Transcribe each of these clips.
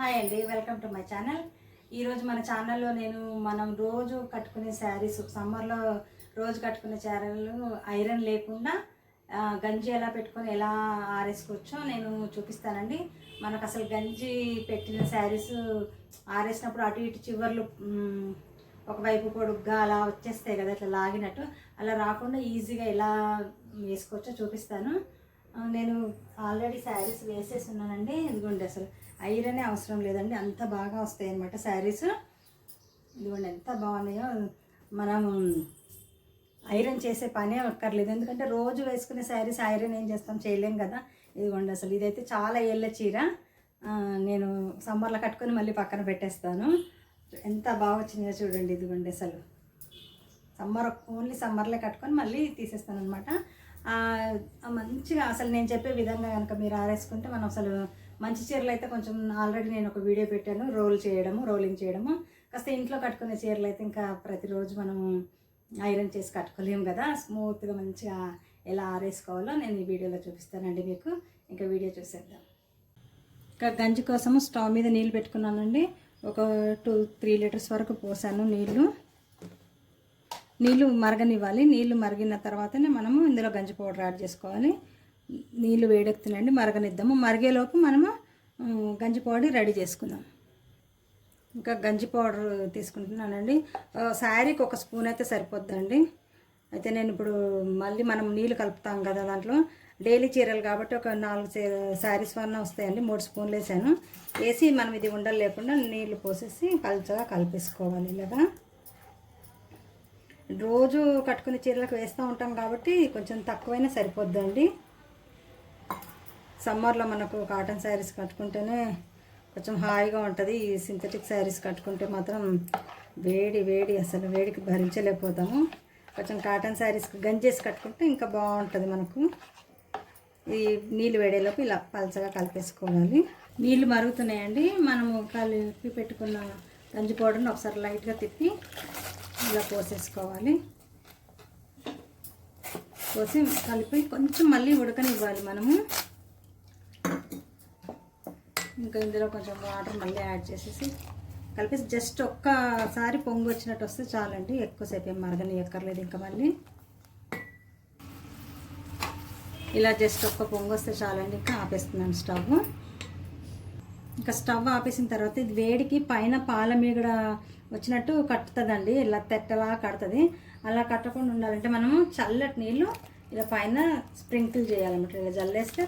Hi అండి welcome to my channel ఈరోజు మన ఛానల్లో నేను మనం రోజు కట్టుకునే శారీస్ సమ్మర్లో రోజు కట్టుకునే శారీలు ఐరన్ లేకుండా గంజి ఎలా పెట్టుకొని ఎలా ఆరేసుకోవచ్చో నేను చూపిస్తానండి. మనకు అసలు గంజి పెట్టిన శారీస్ ఆరేసినప్పుడు అటు ఇటు చివర్లు ఒకవైపు పొడుగ్గా అలా వచ్చేస్తాయి కదా ఇట్లా లాగినట్టు. అలా రాకుండా ఈజీగా ఎలా వేసుకోవచ్చో చూపిస్తాను. నేను ఆల్రెడీ శారీస్ వేసేసి ఉన్నానండి. ఇదిగోండి అసలు. ఐరనే అవసరం లేదండి. అంత బాగా వస్తాయి అన్నమాట శారీస్. ఇదిగోండి ఎంత బాగున్నాయో. మనం ఐరన్ చేసే పనే అక్కర్లేదు. ఎందుకంటే రోజు వేసుకునే శారీస్ ఐరన్ ఏం చేస్తాం చేయలేం కదా. ఇదిగోండి అసలు ఇదైతే చాలా ఏళ్ళ చీర. నేను సమ్మర్లో కట్టుకొని మళ్ళీ పక్కన పెట్టేస్తాను. ఎంత బాగా వచ్చిందో చూడండి ఇదిగోండి అసలు. సమ్మర్ ఓన్లీ సమ్మర్లో కట్టుకొని మళ్ళీ తీసేస్తాను అనమాట మంచిగా అసలు నేను చెప్పే విధంగా కనుక మీరు ఆరేసుకుంటే మనం అసలు మంచి చీరలు అయితే కొంచెం ఆల్రెడీ నేను ఒక వీడియో పెట్టాను. రోల్ చేయడము రోలింగ్ చేయడము. కాస్త ఇంట్లో కట్టుకునే చీరలు అయితే ఇంకా ప్రతిరోజు మనం ఐరన్ చేసి కట్టుకోలేము కదా. స్మూత్గా మంచిగా ఎలా ఆరేసుకోవాలో నేను ఈ వీడియోలో చూపిస్తానండి మీకు. ఇంకా వీడియో చూసేద్దాం. ఇంకా గంజి కోసము స్టవ్ మీద నీళ్ళు పెట్టుకున్నానండి. ఒక టూ త్రీ లీటర్స్ వరకు పోసాను నీళ్ళు. నీళ్ళు మరగనివ్వాలి. నీళ్ళు మరిగిన తర్వాతనే మనము ఇందులో గంజి పౌడర్ యాడ్ చేసుకోవాలి. నీళ్ళు వేడెక్కుతున్నాయండి మరగనిద్దాము. మరిగేలోపు మనము గంజి పౌడర్ రెడీ చేసుకుందాం. ఇంకా గంజి పౌడర్ తీసుకుంటున్నానండి. శారీకి ఒక స్పూన్ అయితే సరిపోద్దండి. అయితే నేను ఇప్పుడు మళ్ళీ మనం నీళ్ళు కలుపుతాం కదా దాంట్లో. డైలీ చీరలు కాబట్టి ఒక నాలుగు శారీస్ వల్ల వస్తాయండి. మూడు స్పూన్లు వేసాను. వేసి మనం ఇది ఉండలు లేకుండా నీళ్ళు పోసేసి కలుచగా కలిపేసుకోవాలి ఇలాగా రోజు కట్టుకునే చీరలకు వేస్తూ ఉంటాం కాబట్టి కొంచెం తక్కువైనా సరిపోద్దండి. సమ్మర్లో మనకు కాటన్ శారీస్ కట్టుకుంటేనే కొంచెం హాయిగా ఉంటుంది. ఈ సింథటిక్ శారీస్ కట్టుకుంటే మాత్రం వేడి వేడి అసలు వేడికి భరించలేకపోతాము. కొంచెం కాటన్ శారీస్ గంజేసి కట్టుకుంటే ఇంకా బాగుంటుంది మనకు. ఈ నీళ్ళు వేడేలోపు ఇలా పలచగా కలిపేసుకోవాలి. నీళ్ళు మరుగుతున్నాయండి. మనము కలిపి పెట్టుకున్న గంజి పౌడర్ని ఒకసారి లైట్గా తిప్పి ఇలా పోసేసుకోవాలి. పోసి కలిపి కొంచెం మళ్ళీ ఉడకనివ్వాలి మనము. ఇంకా ఇందులో కొంచెం వాటర్ మళ్ళీ యాడ్ చేసేసి కలిపేసి జస్ట్ ఒక్కసారి పొంగు వచ్చినట్టు వస్తే చాలండి. ఎక్కువసేపు ఏం మరగని ఎక్కర్లేదు ఇంకా మళ్ళీ. ఇలా జస్ట్ ఒక్క పొంగు వస్తే చాలండి. ఇంకా ఆపేస్తున్నాను స్టవ్. ఇంకా స్టవ్ ఆపేసిన తర్వాత ఇది వేడికి పైన పాల మీగడ వచ్చినట్టు కట్టుతుందండి. ఇలా తెట్టలా కడుతుంది. అలా కట్టకుండా ఉండాలంటే మనము చల్లటి నీళ్ళు ఇలా పైన స్ప్రింకిల్ చేయాలన్నమాట. ఇలా జల్లేస్తే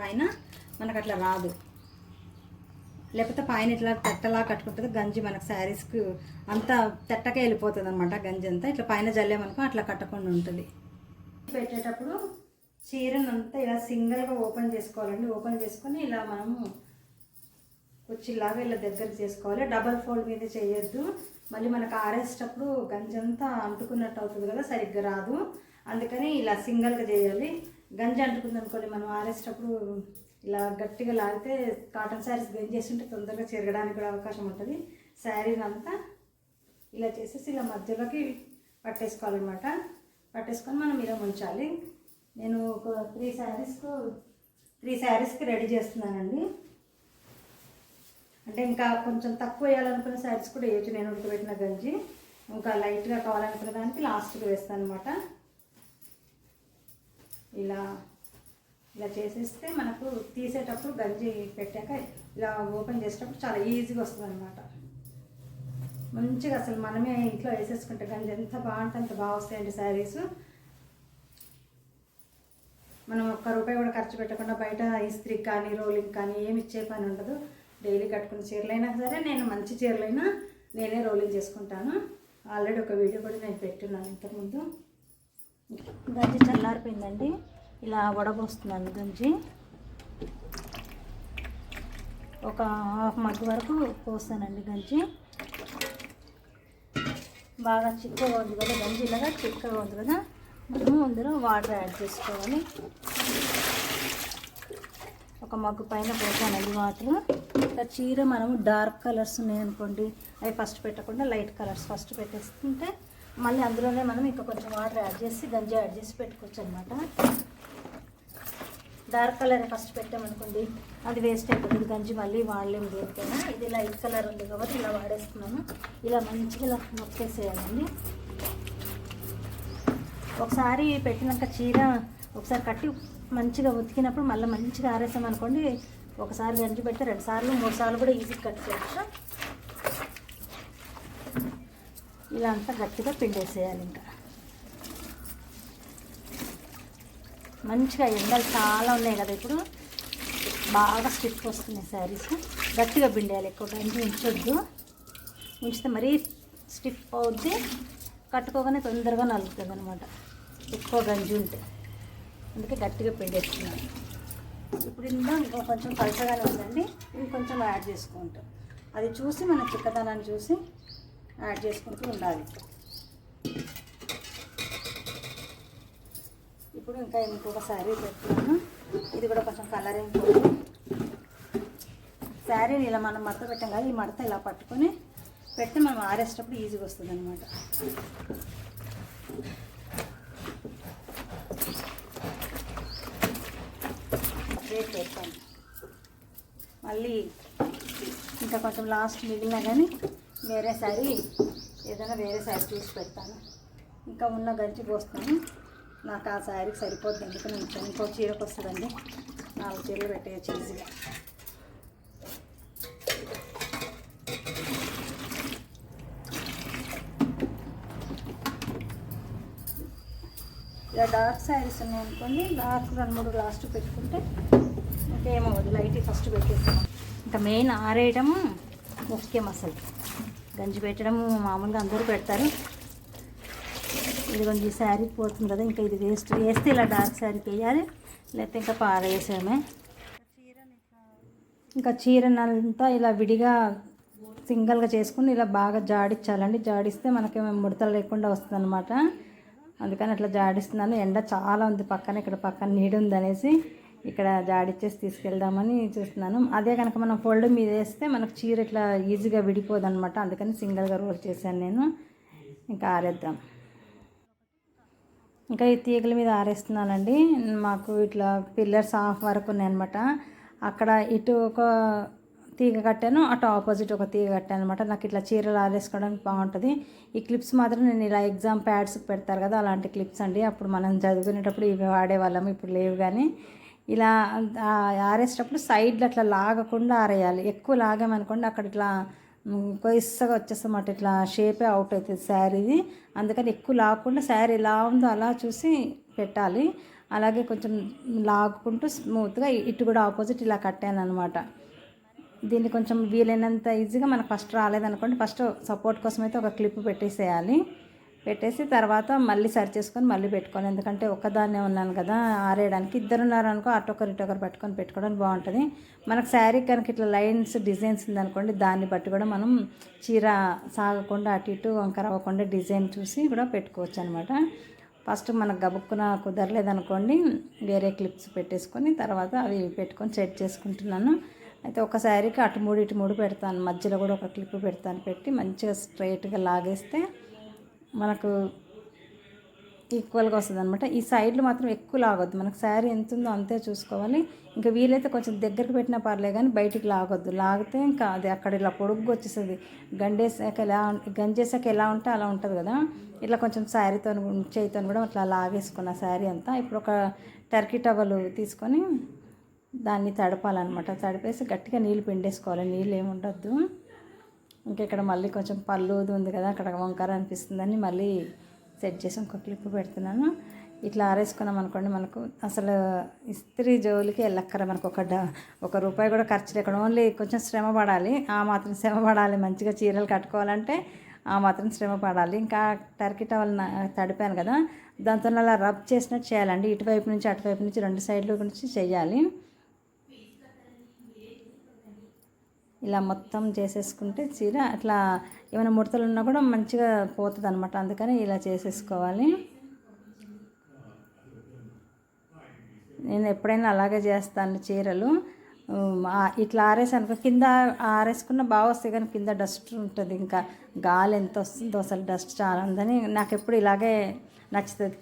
పైన మనకు అట్లా రాదు. లేకపోతే పైన ఇట్లా తెట్టలా కట్టుకుంటుంది. గంజి మనకు శారీస్కి అంతా తెట్టకే వెళ్ళిపోతుంది అనమాట గంజి అంతా. ఇట్లా పైన జల్లేమనుకో అట్లా కట్టకుండా ఉంటుంది. పెట్టేటప్పుడు చీరను అంతా ఇలా సింగిల్గా ఓపెన్ చేసుకోవాలండి. ఓపెన్ చేసుకొని ఇలా మనము కుర్చీలాగా ఇలా దగ్గర చేసుకోవాలి. డబల్ ఫోల్డ్ మీద చేయొద్దు. మళ్ళీ మనకు ఆరేసేటప్పుడు గంజంతా అంటుకున్నట్టు అవుతుంది కదా సరిగ్గా రాదు. అందుకని ఇలా సింగిల్గా చేయాలి. గంజి అంటుకుంది అనుకోండి మనం ఆరేసేటప్పుడు ఇలా గట్టిగా లాగితే కాటన్ శారీస్ గంజేసి ఉంటే తొందరగా చెరగడానికి కూడా అవకాశం ఉంటుంది. శారీని అంతా ఇలా చేసేసి ఇలా మధ్యలోకి పట్టేసుకోవాలన్నమాట. పట్టేసుకొని మనం ఇలా ఉంచాలి నేను ఒక త్రీ శారీస్కు త్రీ శారీస్కి రెడీ చేస్తున్నానండి. అంటే ఇంకా కొంచెం తక్కువ వేయాలనుకున్న శారీస్ కూడా వేయచ్చు. నేను ఉడకబెట్టిన గంజి ఇంకా లైట్గా కావాలనుకున్న దానికి లాస్ట్కి వేస్తాను అనమాట ఇలా ఇలా చేసేస్తే మనకు తీసేటప్పుడు గంజి పెట్టాక ఇలా ఓపెన్ చేసేటప్పుడు చాలా ఈజీగా వస్తుంది అనమాట మంచిగా అసలు మనమే ఇంట్లో వేసేసుకుంటే గంజి ఎంత బాగుంటే అంత బాగా వస్తాయండి శారీస్. మనం ఒక్క రూపాయి కూడా ఖర్చు పెట్టకుండా బయట ఇస్త్రీ కానీ రోలింగ్ కానీ ఏమి ఇచ్చే పని ఉండదు. డైలీ కట్టుకున్న చీరలైనా సరే నేను మంచి చీరలైనా నేనే రోలింగ్ చేసుకుంటాను. ఆల్రెడీ ఒక వీడియో కూడా నేను పెట్టున్నాను ఇంతకుముందు. గంజి చల్లారిపోయిందండి. ఇలా వడబోస్తున్నాను గంజి ఒక హాఫ్ మగ్ వరకు పోస్తానండి గంజి. బాగా చిక్కగా ఉంది కదా గంజి ఇలాగా చిక్కగా ఉంది కదా మనము అందులో వాటర్ యాడ్ చేసుకోవాలి. ఒక మగ్గు పైన పోతానండి వాటర్. ఇంకా చీర మనము డార్క్ కలర్స్ ఉన్నాయనుకోండి అవి ఫస్ట్ పెట్టకుండా లైట్ కలర్స్ ఫస్ట్ పెట్టేస్తుంటే మళ్ళీ అందులోనే మనం ఇంకా కొంచెం వాటర్ యాడ్ చేసి గంజి యాడ్ చేసి పెట్టుకోవచ్చు అనమాట డార్క్ కలర్ ఫస్ట్ పెట్టామనుకోండి అది వేస్ట్ అయిపోతుంది. గంజి మళ్ళీ వాడలేము దేనికైనా. ఇది లైట్ కలర్ ఉంది కాబట్టి ఇలా వాడేస్తున్నాను ఇలా మంచిగా ఇలా నొక్కేసేయాలండి ఒకసారి పెట్టినాక చీర ఒకసారి కట్టి మంచిగా ఉతికినప్పుడు మళ్ళీ మంచిగా ఆరేసామనుకోండి ఒకసారి గంజి పెడితే రెండు సార్లు మూడు సార్లు కూడా ఈజీగా కట్టుకోవచ్చు ఇలా అంతా గట్టిగా పిండేసేయాలి ఇంకా. మంచిగా ఎండలు చాలా ఉన్నాయి కదా ఇప్పుడు. బాగా స్టిఫ్ వస్తున్నాయి శారీస్. గట్టిగా పిండేయాలి ఎక్కువ గంజి ఉంచొద్దు. ఉంచితే మరీ స్టిఫ్ అవుద్ది. కట్టుకోగానే తొందరగా నలుగుతుంది అనమాట ఎక్కువ గంజి ఉంటే. అందుకే గట్టిగా పిండేస్తున్నాను. ఇప్పుడు ఇంకా ఇంకో కొంచెం పలచగానే ఉందండి. ఇంకొంచెం కొంచెం యాడ్ చేసుకుంటాం. అది చూసి మన చిక్కదనాన్ని చూసి యాడ్ చేసుకుంటూ ఉండాలి. ఇప్పుడు ఇంకా ఇంకొక శారీ పెడుతున్నాను ఇది కూడా కొంచెం కలరింగ్ శారీని ఇలా మనం మడత పెట్టాం కదా ఈ మడత ఇలా పట్టుకొని పెడితే మనం ఆరేసేటప్పుడు ఈజీగా వస్తుంది అనమాట రేట్ పెడతాను మళ్ళీ ఇంకా కొంచెం లాస్ట్ మిగిలిన కానీ వేరే శారీ ఏదైనా వేరే శారీ చూసి పెడతాను. ఇంకా ఉన్న గంజి పోస్తాను. నాకు ఆ శారీకి సరిపోద్ది ఎందుకు నేను ఇంకో చీరకు వస్తుందండి. నాలుగు చీరలు పెట్టేయచ్చు ఈజీగా. ఇలా డార్క్ శారీస్ ఉన్నాయనుకోండి డార్క్ రెండు మూడు లాస్ట్ పెట్టుకుంటే ఇంకేమవ్వదు లైట్ ఫస్ట్ పెట్టేస్తాం. ఇంకా మెయిన్ ఆరేయడం ముఖ్యం అసలు. గంజి పెట్టడం మామూలుగా అందరూ పెడతారు. ఇదిగోండి ఈ శారీ పోతుంది కదా ఇంకా ఇది వేస్ట్ వేస్తే ఇలా డార్క్ శారీకి వేయాలి లేకపోతే ఇంకా పారేసామే ఇంకా చీరనంతా ఇలా విడిగా సింగిల్గా చేసుకుని ఇలా బాగా జాడించాలండి జాడిస్తే మనకి ముడతలు లేకుండా వస్తుంది అనమాట అందుకని అట్లా జాడిస్తున్నాను. ఎండ చాలా ఉంది పక్కన ఇక్కడ పక్కన నీడు ఉందనేసి ఇక్కడ జాడిచ్చేసి తీసుకెళ్దామని చూస్తున్నాను. అదే కనుక మనం ఫోల్డ్ మీద వేస్తే మనకు చీర ఇట్లా ఈజీగా విడిపోదు అనమాట అందుకని సింగిల్గా రోల్ చేశాను నేను. ఇంకా ఆరేద్దాం. ఇంకా ఈ తీగల మీద ఆరేస్తున్నానండి. మాకు ఇట్లా పిల్లర్స్ హాఫ్ వరకు ఉన్నాయన్నమాట. అక్కడ ఇటు ఒక తీగ కట్టాను అటు ఆపోజిట్ ఒక తీగ కట్టాను అనమాట నాకు ఇట్లా చీరలు ఆరేసుకోవడానికి బాగుంటుంది. ఈ క్లిప్స్ మాత్రం నేను ఇలా ఎగ్జామ్ ప్యాడ్స్ పెడతారు కదా అలాంటి క్లిప్స్ అండి. అప్పుడు మనం చదువుకునేటప్పుడు ఇవి వాడేవాళ్ళం ఇప్పుడు లేవు కానీ ఇలా ఆరేసేటప్పుడు సైడ్లు అట్లా లాగకుండా ఆరేయాలి. ఎక్కువ లాగామనుకోండి అక్కడ ఇట్లా కొయిస్సగా వచ్చేస్తామాట ఇట్లా షేపే అవుట్ అవుతుంది శారీది అందుకని ఎక్కువ లాగకుండా శారీ ఎలా ఉందో అలా చూసి పెట్టాలి. అలాగే కొంచెం లాగుకుంటూ స్మూత్గా ఇటు కూడా ఆపోజిట్ ఇలా కట్టాను అనమాట దీన్ని కొంచెం వీలైనంత ఈజీగా మనకు ఫస్ట్ రాలేదనుకోండి ఫస్ట్ సపోర్ట్ కోసం అయితే ఒక క్లిప్ పెట్టేసేయాలి. పెట్టేసి తర్వాత మళ్ళీ సరి చేసుకొని మళ్ళీ పెట్టుకోవాలి. ఎందుకంటే ఒక్కదాన్నే ఉన్నాను కదా ఆరేయడానికి. ఇద్దరు ఉన్నారనుకో అటొకరు ఇటొకరు పట్టుకొని పెట్టుకోవడానికి బాగుంటుంది. మనకు శారీ కనుక ఇట్లా లైన్స్ డిజైన్స్ ఉందనుకోండి దాన్ని బట్టి కూడా మనం చీర సాగకుండా అటు ఇటు వంకర అవ్వకుండా డిజైన్ చూసి కూడా పెట్టుకోవచ్చు అనమాట ఫస్ట్ మనకు గబుక్కున కుదరలేదనుకోండి వేరే క్లిప్స్ పెట్టేసుకొని తర్వాత అవి పెట్టుకొని సెట్ చేసుకుంటున్నాను. అయితే ఒక శారీకి అటు మూడు ఇటు మూడు పెడతాను. మధ్యలో కూడా ఒక క్లిప్ పెడతాను. పెట్టి మంచిగా స్ట్రైట్గా లాగేస్తే మనకు ఈక్వల్గా వస్తుంది అనమాట ఈ సైడ్లు మాత్రం ఎక్కువ లాగొద్దు. మనకు శారీ ఎంత ఉందో అంతే చూసుకోవాలి. ఇంకా వీలైతే కొంచెం దగ్గరికి పెట్టినా పర్లే కానీ బయటికి లాగొద్దు. లాగితే ఇంకా అది అక్కడ ఇలా పొడుగ్గా వచ్చేస్తుంది. గండేసాక ఎలా గంజేసాక ఎలా ఉంటే అలా ఉంటుంది కదా. ఇట్లా కొంచెం శారీతో చేయితో కూడా అట్లా లాగేసుకున్న శారీ అంతా. ఇప్పుడు ఒక టర్కీ టవల్ తీసుకొని దాన్ని తడపాలన్నమాట. తడిపేసి గట్టిగా నీళ్ళు పిండేసుకోవాలి. నీళ్ళు ఏమి ఉండొద్దు ఇంకా ఇక్కడ మళ్ళీ కొంచెం పళ్ళు ఉంది కదా అక్కడ వంకర అనిపిస్తుందని మళ్ళీ సెట్ చేసి ఇంకో క్లిప్ పెడుతున్నాను. ఇట్లా ఆరేసుకున్నాం అనుకోండి మనకు అసలు ఇస్త్రీ జోలికి వెళ్ళక్కర మనకు ఒక డ ఒక రూపాయి కూడా ఖర్చు లేకుండా ఓన్లీ కొంచెం శ్రమ పడాలి. ఆ మాత్రం శ్రమ పడాలి. మంచిగా చీరలు కట్టుకోవాలంటే ఆ మాత్రం శ్రమ పడాలి. ఇంకా టర్కీ టవల్ నా- తడిపాను కదా దాంతో అలా రబ్ చేసినట్టు చేయాలండి. ఇటువైపు నుంచి అటువైపు నుంచి రెండు సైడ్ల నుంచి చేయాలి. ఇలా మొత్తం చేసేసుకుంటే చీర అట్లా ఏమైనా ముడతలు ఉన్నా కూడా మంచిగా పోతుంది అనమాట అందుకని ఇలా చేసేసుకోవాలి. నేను ఎప్పుడైనా అలాగే చేస్తాను చీరలు. ఇట్లా ఆరేసాను కింద ఆరేసుకున్న బాగా వస్తాయి కానీ కింద డస్ట్ ఉంటుంది. ఇంకా గాలి ఎంత వస్తుందో అసలు డస్ట్ చాలా ఉందని నాకు ఎప్పుడు ఇలాగే నచ్చుతుంది.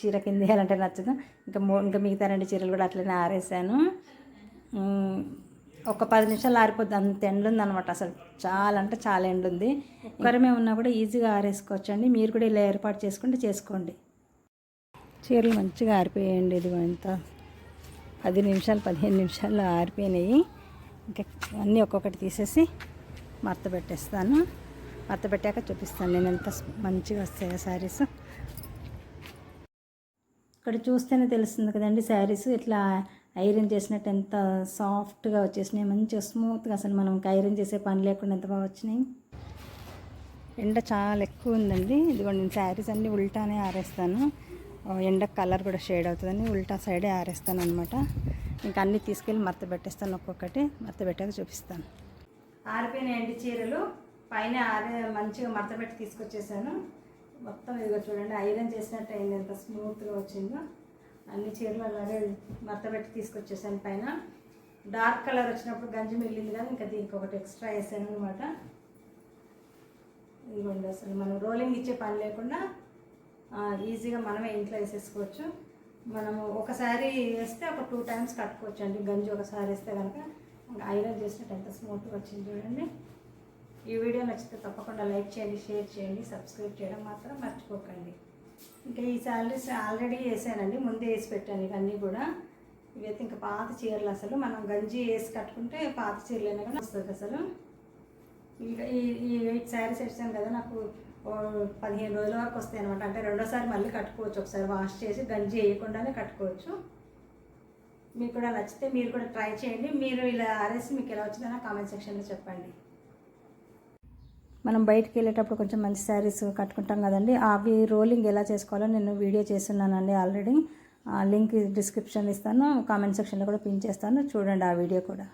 చీర కింద వేయాలంటే నచ్చదు. ఇంకా ఇంకా మిగతా రెండు చీరలు కూడా అట్లనే ఆరేసాను. ఒక పది నిమిషాలు ఆరిపోద్ది. అంత ఎండుంది అనమాట అసలు. చాలా అంటే చాలా ఎండుంది. ఉంది ఉన్నా కూడా ఈజీగా ఆరేసుకోవచ్చు అండి మీరు కూడా ఇలా ఏర్పాటు చేసుకుంటే చేసుకోండి. చీరలు మంచిగా ఆరిపోయాయండి ఇదిగో ఎంత పది నిమిషాలు పదిహేను నిమిషాల్లో ఆరిపోయినాయి. ఇంకా అన్నీ ఒక్కొక్కటి తీసేసి మడత పెట్టేస్తాను. మడత పెట్టాక చూపిస్తాను నేను ఎంత మంచిగా వస్తాయో శారీస్. ఇక్కడ చూస్తేనే తెలుస్తుంది కదండి శారీస్. ఇట్లా ఐరన్ చేసినట్టు ఎంత సాఫ్ట్గా వచ్చేసినాయి మంచిగా స్మూత్గా అసలు మనం ఐరన్ చేసే పని లేకుండా ఎంత బాగా వచ్చినాయి. ఎండ చాలా ఎక్కువ ఉందండి. ఇదిగోండి నేను శారీస్ అన్నీ ఉల్టానే ఆరేస్తాను. ఎండ కలర్ కూడా షేడ్ అవుతుందని ఉల్టా సైడే ఆరేస్తాను అనమాట ఇంకా అన్నీ తీసుకెళ్ళి మడత పెట్టేస్తాను ఒక్కొక్కటి. మడత పెట్టాక చూపిస్తాను. ఆరిపోయినాయండి చీరలు. పైన ఆరే మంచిగా మడత పెట్టి తీసుకొచ్చేసాను. మొత్తం ఇదిగో చూడండి ఐరన్ చేసినట్టు అయింది. ఎంత స్మూత్గా వచ్చిందో. అన్ని చీరలు అలాగే మత్త పెట్టి తీసుకొచ్చేసాను పైన. డార్క్ కలర్ వచ్చినప్పుడు గంజి మిగిలింది కానీ ఇంకా దీనికి ఒకటి ఎక్స్ట్రా వేసాను అనమాట ఇదిగోండి అసలు మనం రోలింగ్ ఇచ్చే పని లేకుండా ఈజీగా మనమే ఇంట్లో వేసేసుకోవచ్చు. మనము ఒకసారి వేస్తే ఒక టూ టైమ్స్ కట్టుకోవచ్చు అండి. గంజి ఒకసారి వేస్తే కనుక ఐరన్ చేసినట్టు ఎంత స్మూత్గా వచ్చింది చూడండి. ఈ వీడియో నచ్చితే తప్పకుండా లైక్ చేయండి షేర్ చేయండి సబ్స్క్రైబ్ చేయడం మాత్రం మర్చిపోకండి. ఇంకా ఈ శాలరీస్ ఆల్రెడీ వేసానండి ముందే వేసి పెట్టాను ఇవన్నీ కూడా. ఇవైతే ఇంకా పాత చీరలు అసలు. మనం గంజి వేసి కట్టుకుంటే పాత చీరలైనా కానీ వస్తుంది అసలు. ఇక ఈ ఈ ఎయిట్ శారీస్ వేసాను కదా నాకు ఓ పదిహేను రోజుల వరకు వస్తాయి అనమాట అంటే రెండోసారి మళ్ళీ కట్టుకోవచ్చు. ఒకసారి వాష్ చేసి గంజి వేయకుండానే కట్టుకోవచ్చు. మీకు కూడా నచ్చితే మీరు కూడా ట్రై చేయండి. మీరు ఇలా ఆరేసి మీకు ఎలా వచ్చిందో కామెంట్ సెక్షన్లో చెప్పండి. మనం బయటికి వెళ్ళేటప్పుడు కొంచెం మంచి శారీస్ కట్టుకుంటాం కదండి. అవి రోలింగ్ ఎలా చేసుకోవాలో నేను వీడియో చేస్తున్నానండి ఆల్రెడీ ఆ లింక్ డిస్క్రిప్షన్ ఇస్తాను కామెంట్ సెక్షన్లో కూడా పిన్ చేస్తాను. చూడండి ఆ వీడియో కూడా.